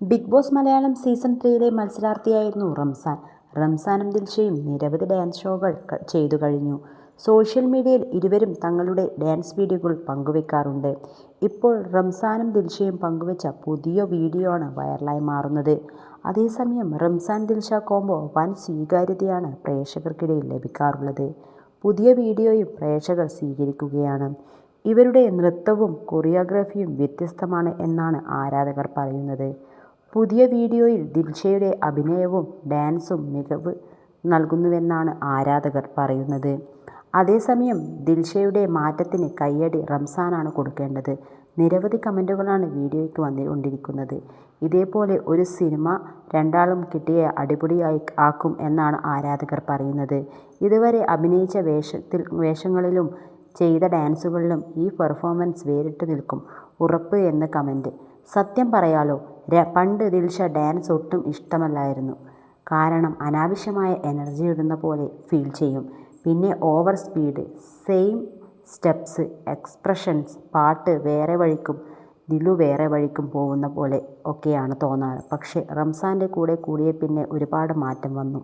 Big boss Malayalam season ത്രീയിലെ മത്സരാർത്ഥിയായിരുന്നു റംസാൻ. റംസാനും ദിൽഷയും നിരവധി ഡാൻസ് ഷോകൾ ചെയ്തു കഴിഞ്ഞു. സോഷ്യൽ മീഡിയയിൽ ഇരുവരും തങ്ങളുടെ ഡാൻസ് വീഡിയോകൾ പങ്കുവെക്കാറുണ്ട്. ഇപ്പോൾ റംസാനും ദിൽഷയും പങ്കുവെച്ച പുതിയ വീഡിയോ ആണ് വൈറലായി മാറുന്നത്. അതേസമയം റംസാൻ ദിൽഷ കോംബോ വൻ സ്വീകാര്യതയാണ് പ്രേക്ഷകർക്കിടയിൽ ലഭിക്കാറുള്ളത്. പുതിയ വീഡിയോയും പ്രേക്ഷകർ സ്വീകരിക്കുകയാണ്. ഇവരുടെ നൃത്തവും കൊറിയോഗ്രാഫിയും വ്യത്യസ്തമാണ് എന്നാണ് ആരാധകർ പറയുന്നത്. പുതിയ വീഡിയോയിൽ ദിൽഷയുടെ അഭിനയവും ഡാൻസും മികവ് നൽകുന്നുവെന്നാണ് ആരാധകർ പറയുന്നത്. അതേസമയം ദിൽഷയുടെ മാറ്റത്തിന് കയ്യടി റംസാനാണ് കൊടുക്കേണ്ടത്. നിരവധി കമന്റുകളാണ് വീഡിയോയ്ക്ക് വന്നുകൊണ്ടിരിക്കുന്നത് ഇതേപോലെ ഒരു സിനിമ രണ്ടാളും കിട്ടിയ അടിപൊളിയായി ആക്കും എന്നാണ് ആരാധകർ പറയുന്നത്. ഇതുവരെ അഭിനയിച്ച വേഷത്തിൽ വേഷങ്ങളിലും ചെയ്ത ഡാൻസുകളിലും ഈ പെർഫോമൻസ് വേറിട്ട് നിൽക്കും. ഉറപ്പ് എന്ന് കമന്റ്. സത്യം പറയാലോ പണ്ട് ദിൽഷ ഡാൻസ് ഒട്ടും ഇഷ്ടമല്ലായിരുന്നു. കാരണം അനാവശ്യമായ എനർജി ഇടുന്ന പോലെ ഫീൽ ചെയ്യും. പിന്നെ over speed same steps expressions പാട്ട് വേറെ വഴിക്കും ദിലു വേറെ വഴിക്കും പോകുന്ന പോലെ ഒക്കെയാണ് തോന്നാറ്. പക്ഷേ റംസാന്റെ കൂടെ കൂടിയ പിന്നെ ഒരുപാട് മാറ്റം വന്നു.